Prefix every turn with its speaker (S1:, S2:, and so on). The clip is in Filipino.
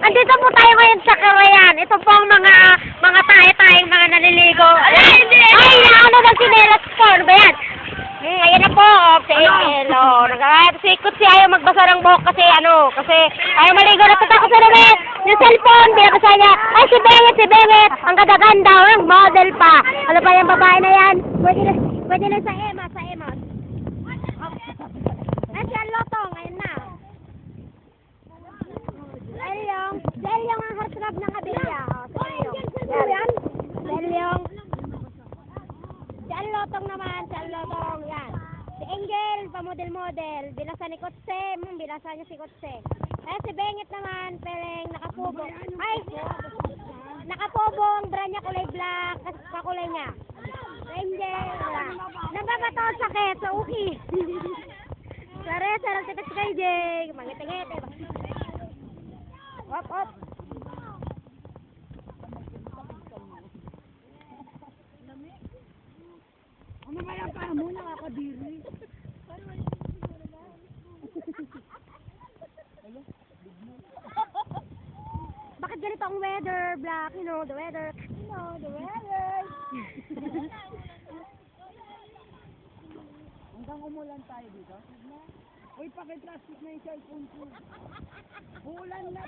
S1: Andito po tayo ngayon sa Karayan. Ito po ang mga mga tayo-tayong mga naliligo. Ay, Ay, ano ng sinelas ko? Ano ba yan? Hmm, ayan na po, oh, si Angel. Oh, nag- sikot siya ayaw magbasa ng buhok kasi ano, kasi ayaw maligo. Napunta ko sa lumit. Yung cellphone, binabasa niya. Ay, si Benget, si Benget. Ang ganda-ganda, oh, ang model pa. Ano pa yung babae na yan? Pwede na, pwede na sa Emma, sa Emma. Ay, si Alotong, ayun na. Selyong. Selyong ang heartthrob ng kabilya. Oh, Selyong. Yan. Selyong. Si Alotong naman, si Alotong. Yan. Angel, pamodel-model. Binasa ni Kotse. Hmm, binasa niya si Kotse. Eh, si Benget naman, peleng, nakapubo. Ay, nakapubo ang bra niya kulay black, kasi kakulay niya. Angel, wala. Nababato ang sakit, so okay. Sare, sarang titik kay Jay. Mangiti-ngiti. Op, op.
S2: Ano ba yung para mo nakakadiri?
S1: Bakit ganito ang weather, black? You know, the weather. You know, the weather.
S2: Hanggang umulan tayo dito. Uy, pakiplastic na yung cellphone ko. Ulan na.